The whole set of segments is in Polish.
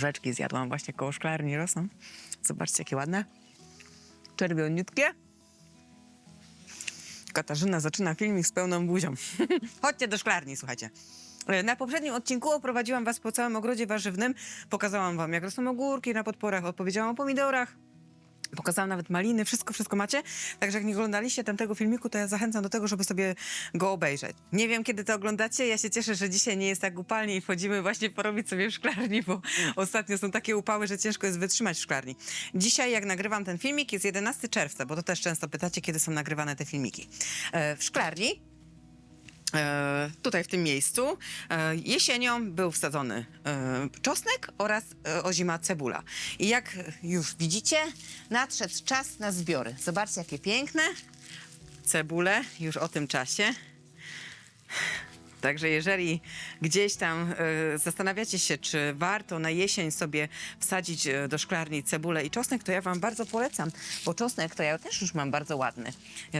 Porzeczki zjadłam właśnie koło szklarni rosną. Zobaczcie, jakie ładne. Czerwioniutkie. Katarzyna zaczyna filmik z pełną buzią. Chodźcie do szklarni, słuchajcie. E, Na poprzednim odcinku oprowadziłam was po całym ogrodzie warzywnym. Pokazałam wam, jak rosną ogórki na podporach, odpowiedziałam o pomidorach. Pokazałam nawet maliny, wszystko, wszystko macie. Także jak nie oglądaliście tamtego filmiku, to ja zachęcam do tego, żeby sobie go obejrzeć. Nie wiem, kiedy to oglądacie. Ja się cieszę, że dzisiaj nie jest tak upalnie i wchodzimy właśnie porobić sobie w szklarni, bo ostatnio są takie upały, że ciężko jest wytrzymać w szklarni. Dzisiaj, jak nagrywam ten filmik, jest 11 czerwca, bo to też często pytacie, kiedy są nagrywane te filmiki. E, w szklarni tutaj w tym miejscu e, jesienią był wsadzony e, czosnek oraz e, ozima cebula. I jak już widzicie, nadszedł czas na zbiory. Zobaczcie, jakie piękne cebule już o tym czasie. Także jeżeli gdzieś tam e, zastanawiacie się, czy warto na jesień sobie wsadzić e, do szklarni cebulę i czosnek, to ja wam bardzo polecam, bo czosnek to ja też już mam bardzo ładny.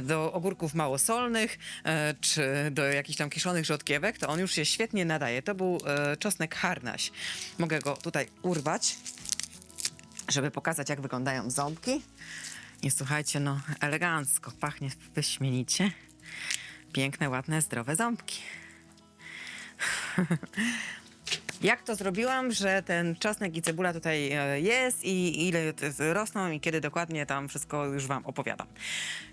Do ogórków małosolnych, e, czy do jakichś tam kiszonych rzodkiewek, to on już się świetnie nadaje. To był czosnek harnaś. Mogę go tutaj urwać, żeby pokazać, jak wyglądają ząbki. I słuchajcie, no elegancko, pachnie wyśmienicie. Piękne, ładne, zdrowe ząbki. Jak to zrobiłam, że ten czosnek i cebula tutaj e, jest i ile rosną i kiedy dokładnie tam wszystko już wam opowiadam.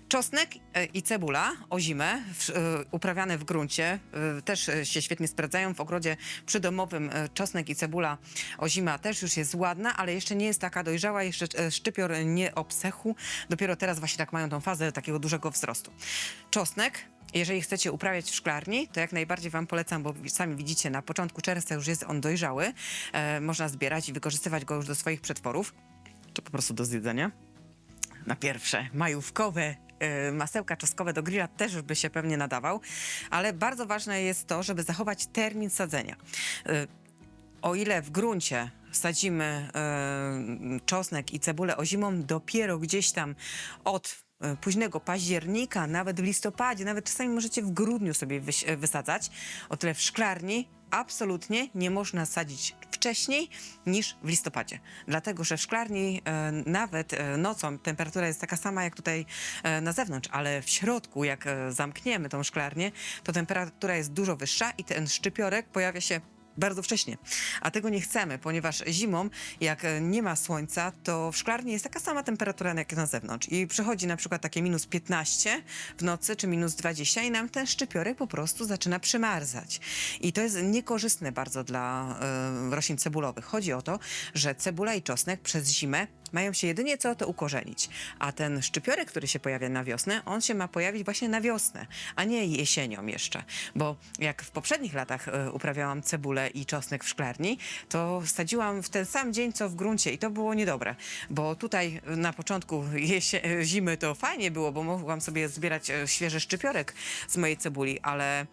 Czosnek e, i cebula o zimę e, uprawiane w gruncie też się świetnie sprawdzają. W ogrodzie przydomowym czosnek i cebula o zima też już jest ładna, ale jeszcze nie jest taka dojrzała, jeszcze szczypior nie obsechł. Dopiero teraz właśnie tak mają tą fazę takiego dużego wzrostu. Czosnek jeżeli chcecie uprawiać w szklarni, to jak najbardziej Wam polecam, bo sami widzicie, na początku czerwca już jest on dojrzały. E, można zbierać i wykorzystywać go już do swoich przetworów, czy po prostu do zjedzenia. Na pierwsze, majówkowe e, masełka czosnkowe do grilla też by się pewnie nadawał, ale bardzo ważne jest to, żeby zachować termin sadzenia. E, o ile w gruncie sadzimy e, czosnek i cebulę ozimą dopiero gdzieś tam od późnego października, nawet w listopadzie, nawet czasami możecie w grudniu sobie e, wysadzać, o tyle w szklarni absolutnie nie można sadzić wcześniej niż w listopadzie. Dlatego, że w szklarni e, nawet e, nocą temperatura jest taka sama jak tutaj e, na zewnątrz, ale w środku, jak e, zamkniemy tą szklarnię, to temperatura jest dużo wyższa i ten szczypiorek pojawia się bardzo wcześnie. A tego nie chcemy, ponieważ zimą, jak e, nie ma słońca, to w szklarni jest taka sama temperatura jak na zewnątrz. I przychodzi na przykład takie minus 15 w nocy, czy minus 20 i nam ten szczypiorek po prostu zaczyna przymarzać. I to jest niekorzystne bardzo dla e, roślin cebulowych. Chodzi o to, że cebula i czosnek przez zimę mają się jedynie co to ukorzenić. A ten szczypiorek, który się pojawia na wiosnę, on się ma pojawić właśnie na wiosnę, a nie jesienią jeszcze. Bo jak w poprzednich latach e, uprawiałam cebulę i czosnek w szklarni, to sadziłam w ten sam dzień, co w gruncie i to było niedobre. Bo tutaj na początku zimy to fajnie było, bo mogłam sobie zbierać e, świeży szczypiorek z mojej cebuli, ale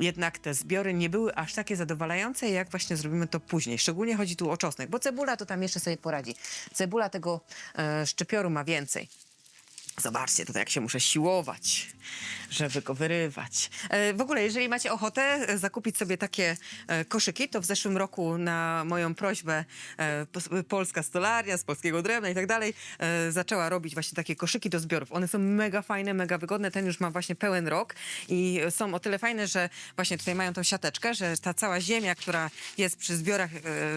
jednak te zbiory nie były aż takie zadowalające, jak właśnie zrobimy to później. Szczególnie chodzi tu o czosnek, bo cebula to tam jeszcze sobie poradzi. Cebula tego e, szczypioru ma więcej. Zobaczcie tutaj, jak się muszę siłować, żeby go wyrywać. E, w ogóle, jeżeli macie ochotę e, zakupić sobie takie e, koszyki, to w zeszłym roku na moją prośbę Polska Stolaria z polskiego drewna i tak dalej zaczęła robić właśnie takie koszyki do zbiorów. One są mega fajne, mega wygodne. Ten już ma właśnie pełen rok i są o tyle fajne, że właśnie tutaj mają tą siateczkę, że ta cała ziemia, która jest przy zbiorach,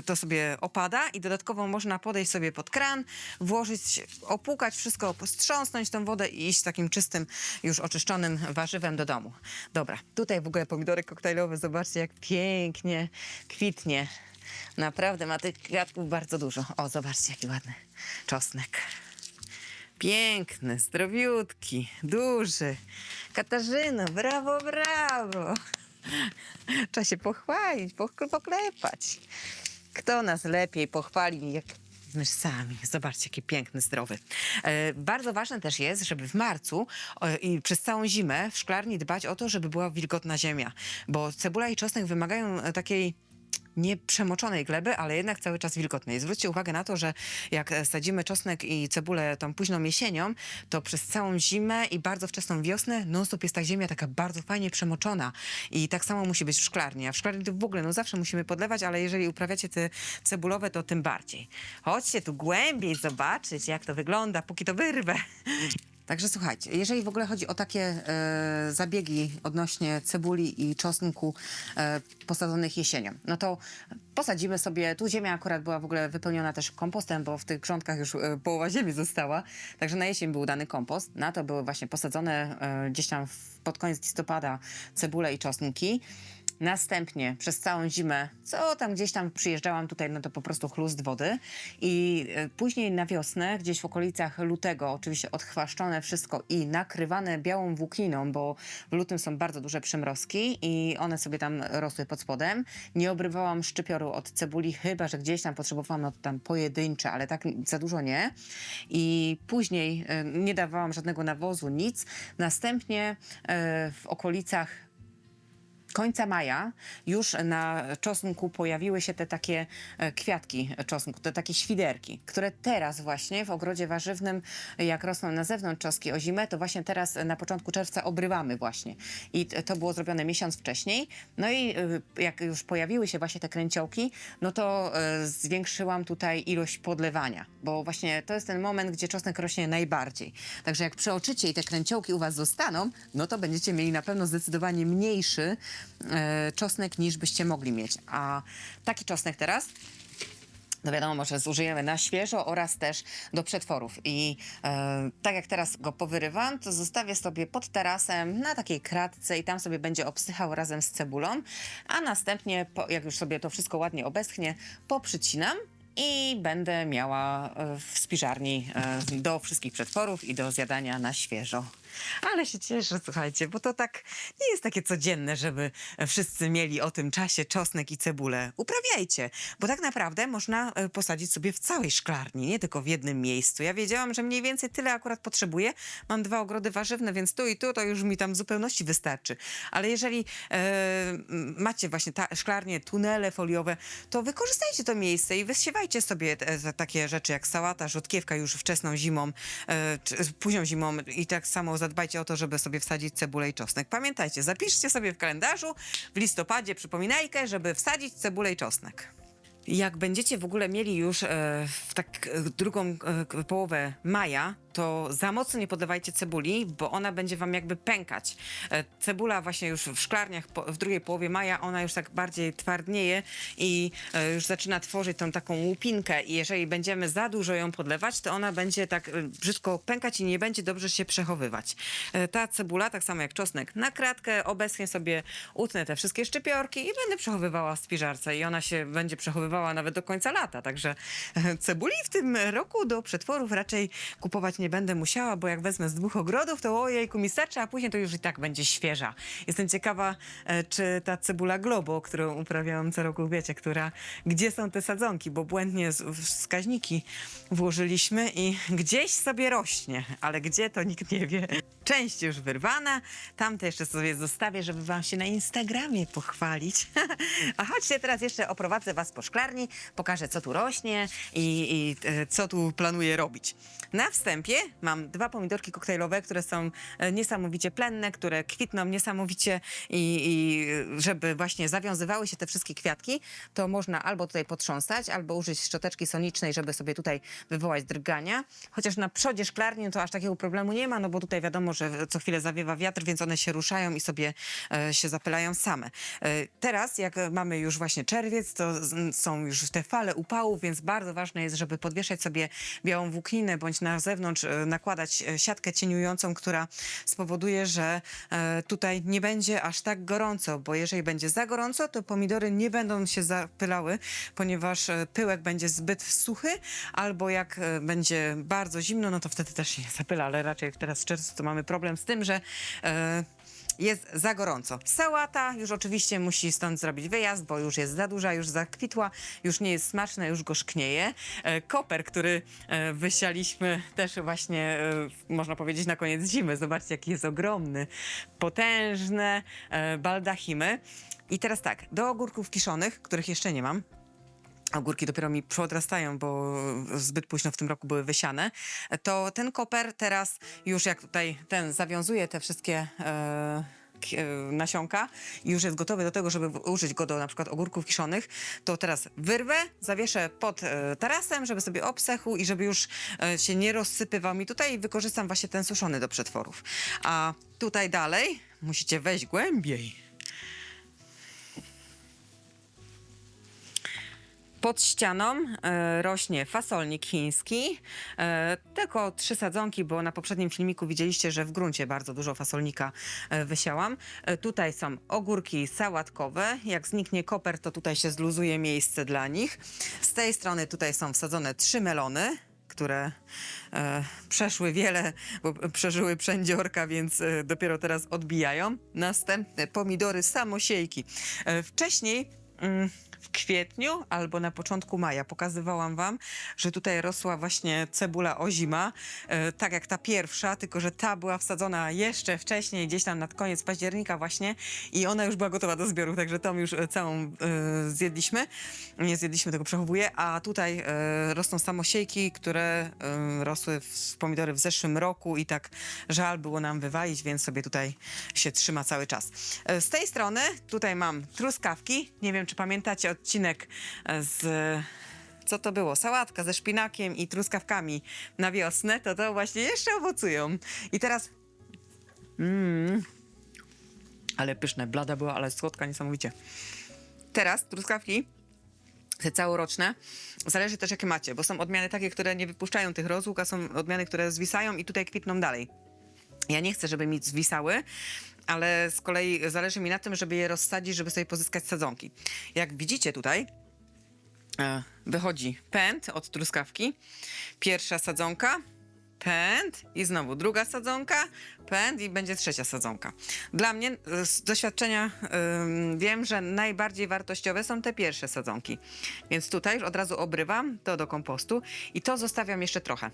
to sobie opada i dodatkowo można podejść sobie pod kran, włożyć, opłukać wszystko, postrząsnąć tą wodę i iść takim czystym, już oczyszczonym warzywem do domu. Dobra, tutaj w ogóle pomidory koktajlowe, zobaczcie jak pięknie kwitnie. Naprawdę ma tych kwiatków bardzo dużo. O, zobaczcie jaki ładny czosnek. Piękny, zdrowiutki, duży. Katarzyno, brawo, brawo. Trzeba się pochwalić, poch- poklepać. Kto nas lepiej pochwali, jak my sami. Zobaczcie, jaki piękny, zdrowy. E, bardzo ważne też jest, żeby w marcu e, i przez całą zimę w szklarni dbać o to, żeby była wilgotna ziemia, bo cebula i czosnek wymagają e, takiej nie przemoczonej gleby, ale jednak cały czas wilgotnej. Zwróćcie uwagę na to, że jak sadzimy czosnek i cebulę tą późną jesienią, to przez całą zimę i bardzo wczesną wiosnę non-stop jest ta ziemia taka bardzo fajnie przemoczona. I tak samo musi być w szklarni. A w szklarni to w ogóle, no zawsze musimy podlewać, ale jeżeli uprawiacie te cebulowe, to tym bardziej. Chodźcie tu głębiej zobaczyć, jak to wygląda, póki to wyrwę. Także słuchajcie, jeżeli w ogóle chodzi o takie e, zabiegi odnośnie cebuli i czosnku e, posadzonych jesienią, no to posadzimy sobie, tu ziemia akurat była w ogóle wypełniona też kompostem, bo w tych grządkach już e, połowa ziemi została, także na jesień był dany kompost, na to były właśnie posadzone e, gdzieś tam w, pod koniec listopada cebule i czosnki. Następnie przez całą zimę, co tam gdzieś tam przyjeżdżałam tutaj, no to po prostu chlust wody. I e, później na wiosnę, gdzieś w okolicach lutego, oczywiście odchwaszczone wszystko i nakrywane białą włókniną, bo w lutym są bardzo duże przymrozki i one sobie tam rosły pod spodem. Nie obrywałam szczypioru od cebuli, chyba że gdzieś tam potrzebowałam no to tam pojedyncze, ale tak za dużo nie. I później e, nie dawałam żadnego nawozu, nic. Następnie e, w okolicach końca maja już na czosnku pojawiły się te takie e, kwiatki czosnku, te takie świderki, które teraz właśnie w ogrodzie warzywnym, jak rosną na zewnątrz czoski o zimę, to właśnie teraz na początku czerwca obrywamy właśnie. I to było zrobione miesiąc wcześniej. No i e, jak już pojawiły się właśnie te kręciołki, no to e, zwiększyłam tutaj ilość podlewania, bo właśnie to jest ten moment, gdzie czosnek rośnie najbardziej. Także jak przeoczycie i te kręciołki u was zostaną, no to będziecie mieli na pewno zdecydowanie mniejszy e, czosnek niż byście mogli mieć. A taki czosnek teraz no wiadomo, że zużyjemy na świeżo oraz też do przetworów. I e, tak jak teraz go powyrywam, to zostawię sobie pod tarasem na takiej kratce i tam sobie będzie obsychał razem z cebulą, a następnie, po, jak już sobie to wszystko ładnie obeschnie, poprzycinam i będę miała e, w spiżarni e, do wszystkich przetworów i do zjadania na świeżo. Ale się cieszę, słuchajcie, bo to tak nie jest takie codzienne, żeby wszyscy mieli o tym czasie czosnek i cebulę. Uprawiajcie, bo tak naprawdę można e, posadzić sobie w całej szklarni, nie tylko w jednym miejscu. Ja wiedziałam, że mniej więcej tyle akurat potrzebuję. Mam dwa ogrody warzywne, więc tu i tu to już mi tam w zupełności wystarczy. Ale jeżeli e, macie właśnie ta, szklarnie, tunele foliowe, to wykorzystajcie to miejsce i wysiewajcie sobie te, te, takie rzeczy jak sałata, rzodkiewka już wczesną zimą, e, czy późną zimą i tak samo zadbajcie o to, żeby sobie wsadzić cebulę i czosnek. Pamiętajcie, zapiszcie sobie w kalendarzu w listopadzie przypominajkę, żeby wsadzić cebulę i czosnek. Jak będziecie w ogóle mieli już e, w tak e, drugą e, połowę maja, to za mocno nie podlewajcie cebuli, bo ona będzie wam jakby pękać. E, cebula właśnie już w szklarniach w drugiej połowie maja, ona już tak bardziej twardnieje i e, już zaczyna tworzyć tą taką łupinkę i jeżeli będziemy za dużo ją podlewać, to ona będzie tak e, brzydko pękać i nie będzie dobrze się przechowywać. Ta cebula, tak samo jak czosnek, na kratkę obecnie sobie utnę te wszystkie szczypiorki i będę przechowywała w spiżarce i ona się będzie przechowywała nawet do końca lata. Także cebuli w tym roku do przetworów raczej kupować nie będę musiała, bo jak wezmę z dwóch ogrodów, to ojejku mi starczy, a później to już i tak będzie świeża. Jestem ciekawa, e, czy ta cebula Globo, którą uprawiałam co roku, wiecie, która, gdzie są te sadzonki, bo błędnie wskaźniki włożyliśmy i gdzieś sobie rośnie, ale gdzie to nikt nie wie. Część już wyrwana, tamte jeszcze sobie zostawię, żeby wam się na Instagramie pochwalić. A chodźcie teraz jeszcze oprowadzę was po szklarni, pokażę co tu rośnie i, i e, co tu planuję robić. Na wstępie mam dwa pomidorki koktajlowe, które są e, niesamowicie plenne, które kwitną niesamowicie i, i żeby właśnie zawiązywały się te wszystkie kwiatki, to można albo tutaj potrząsać, albo użyć szczoteczki sonicznej, żeby sobie tutaj wywołać drgania. Chociaż na przodzie szklarni to aż takiego problemu nie ma, no bo tutaj wiadomo, że co chwilę zawiewa wiatr, więc one się ruszają i sobie e, się zapylają same. E, teraz, jak mamy już właśnie czerwiec, to są już te fale upałów, więc bardzo ważne jest, żeby podwieszać sobie białą włókninę, bądź na zewnątrz e, nakładać siatkę cieniującą, która spowoduje, że tutaj nie będzie aż tak gorąco, bo jeżeli będzie za gorąco, to pomidory nie będą się zapylały, ponieważ pyłek będzie zbyt suchy, albo jak będzie bardzo zimno, no to wtedy też się nie zapyla, ale raczej teraz w czerwcu to mamy problem z tym, że e, jest za gorąco. Sałata już oczywiście musi stąd zrobić wyjazd, bo już jest za duża, już zakwitła, już nie jest smaczna, już gorzknieje. E, koper, który e, wysialiśmy też właśnie, można powiedzieć, na koniec zimy. Zobaczcie, jaki jest ogromny. Potężne baldachimy. I teraz tak, do ogórków kiszonych, których jeszcze nie mam, ogórki dopiero mi przeodrastają, bo zbyt późno w tym roku były wysiane, to ten koper teraz już jak tutaj ten zawiązuje te wszystkie e, e, nasionka i już jest gotowy do tego, żeby użyć go do na przykład ogórków kiszonych, to teraz wyrwę, zawieszę pod e, tarasem, żeby sobie obsechł i żeby już e, się nie rozsypywał mi tutaj i wykorzystam właśnie ten suszony do przetworów. A tutaj dalej musicie wejść głębiej. Pod ścianą e, rośnie fasolnik chiński. E, tylko trzy sadzonki, bo na poprzednim filmiku widzieliście, że w gruncie bardzo dużo fasolnika e, wysiałam. E, tutaj są ogórki sałatkowe. Jak zniknie koper, to tutaj się zluzuje miejsce dla nich. Z tej strony tutaj są wsadzone trzy melony które e, przeszły wiele, bo przeżyły przędziorka, więc e, dopiero teraz odbijają. Następne pomidory samosiejki. E, wcześniej mm, w kwietniu albo na początku maja pokazywałam wam, że tutaj rosła właśnie cebula ozima, e, tak jak ta pierwsza, tylko że ta była wsadzona jeszcze wcześniej, gdzieś tam nad koniec października właśnie i ona już była gotowa do zbioru, także tą już e, całą e, zjedliśmy. Nie zjedliśmy, tego przechowuję, a tutaj rosną samosiejki, które rosły w pomidory w zeszłym roku i tak żal było nam wywalić, więc sobie tutaj się trzyma cały czas. Z tej strony tutaj mam truskawki. Nie wiem, czy pamiętacie odcinek z co to było? Sałatka ze szpinakiem i truskawkami na wiosnę, to to właśnie jeszcze owocują. I teraz... Mmm, ale pyszne, blada była, ale słodka niesamowicie. Teraz truskawki te całoroczne. Zależy też jakie macie, bo są odmiany takie, które nie wypuszczają tych rozłóg, a są odmiany, które zwisają i tutaj kwitną dalej. Ja nie chcę, żeby mi zwisały, ale z kolei zależy mi na tym, żeby je rozsadzić, żeby sobie pozyskać sadzonki. Jak widzicie tutaj, e, wychodzi pęd od truskawki, pierwsza sadzonka, pęd i znowu druga sadzonka, pęd i będzie trzecia sadzonka. Dla mnie e, z doświadczenia wiem, że najbardziej wartościowe są te pierwsze sadzonki. Więc tutaj już od razu obrywam to do kompostu i to zostawiam jeszcze trochę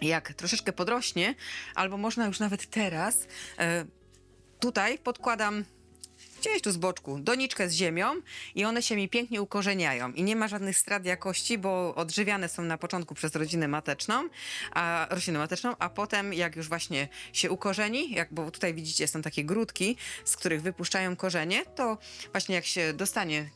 jak troszeczkę podrośnie, albo można już nawet teraz, e, tutaj podkładam gdzieś tu z boczku doniczkę z ziemią i one się mi pięknie ukorzeniają i nie ma żadnych strat jakości, bo odżywiane są na początku przez rodzinę mateczną, a roślinę mateczną, a potem jak już właśnie się ukorzeni, jak, bo tutaj widzicie są takie grudki, z których wypuszczają korzenie, to właśnie jak się dostanie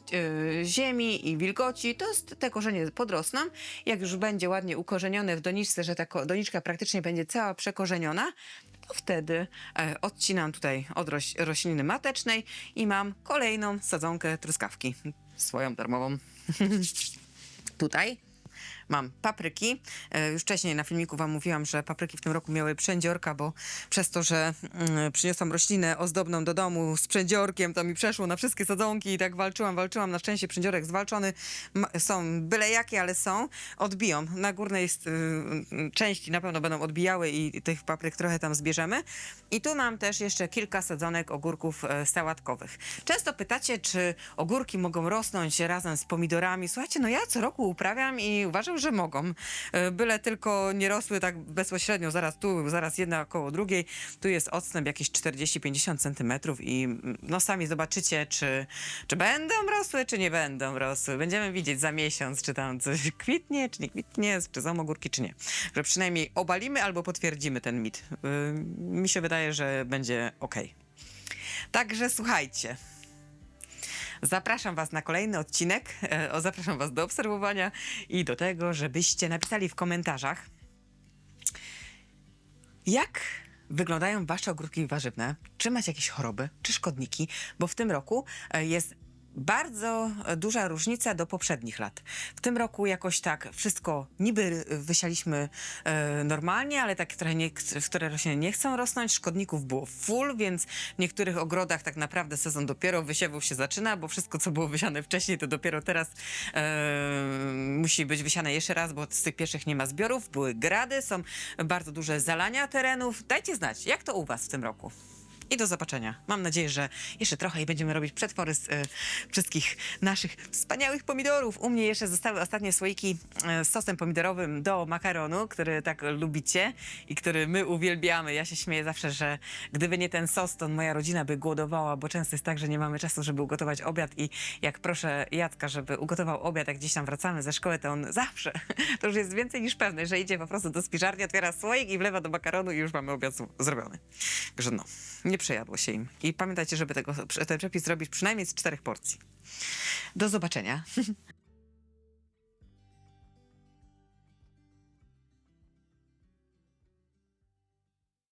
e, ziemi i wilgoci, to te korzenie podrosną. Jak już będzie ładnie ukorzenione w doniczce, że ta doniczka praktycznie będzie cała przekorzeniona, to wtedy e, odcinam tutaj od roś, rośliny matecznej i mam kolejną sadzonkę truskawki, swoją darmową. tutaj mam papryki. E, Już wcześniej na filmiku wam mówiłam, że papryki w tym roku miały przędziorka, bo przez to, że mm, przyniosłam roślinę ozdobną do domu z przędziorkiem, to mi przeszło na wszystkie sadzonki i tak walczyłam, walczyłam. Na szczęście przędziorek zwalczony. Są byle jakie, ale są. Odbiją. Na górnej y, y, części na pewno będą odbijały i tych papryk trochę tam zbierzemy. I tu mam też jeszcze kilka sadzonek ogórków e, sałatkowych. Często pytacie, czy ogórki mogą rosnąć razem z pomidorami. Słuchajcie, no ja co roku uprawiam i uważam, że mogą. E, Byle tylko nie rosły tak bezpośrednio, zaraz tu, zaraz jedna koło drugiej. Tu jest odstęp jakieś 40-50 centymetrów i mm, no sami zobaczycie, czy, czy będą rosły, czy nie będą rosły. Będziemy widzieć za miesiąc, czy tam coś kwitnie, czy nie kwitnie, czy są ogórki, czy nie. Że przynajmniej obalimy albo potwierdzimy ten mit. Y, Mi się wydaje, że będzie ok. Także słuchajcie. Zapraszam Was na kolejny odcinek. E, Zapraszam Was do obserwowania i do tego, żebyście napisali w komentarzach, jak wyglądają Wasze ogórki warzywne. Czy macie jakieś choroby, czy szkodniki? Bo w tym roku e, jest bardzo duża różnica do poprzednich lat. W tym roku jakoś tak wszystko niby wysialiśmy e, normalnie, ale tak, które, nie, które rośliny nie chcą rosnąć. Szkodników było full, więc w niektórych ogrodach tak naprawdę sezon dopiero wysiewów się zaczyna, bo wszystko, co było wysiane wcześniej, to dopiero teraz e, musi być wysiane jeszcze raz, bo z tych pierwszych nie ma zbiorów. Były grady, są bardzo duże zalania terenów. Dajcie znać, jak to u Was w tym roku? I do zobaczenia. Mam nadzieję, że jeszcze trochę i będziemy robić przetwory z e, wszystkich naszych wspaniałych pomidorów. U mnie jeszcze zostały ostatnie słoiki e, z sosem pomidorowym do makaronu, który tak lubicie i który my uwielbiamy. Ja się śmieję zawsze, że gdyby nie ten sos, to moja rodzina by głodowała, bo często jest tak, że nie mamy czasu, żeby ugotować obiad i jak proszę Jacka, żeby ugotował obiad, jak gdzieś tam wracamy ze szkoły, to on zawsze, to już jest więcej niż pewne, że idzie po prostu do spiżarni, otwiera słoik i wlewa do makaronu i już mamy obiad zrobiony. Także no, nie przejadło się im. I pamiętajcie, żeby tego, ten przepis zrobić przynajmniej z czterech porcji. Do zobaczenia.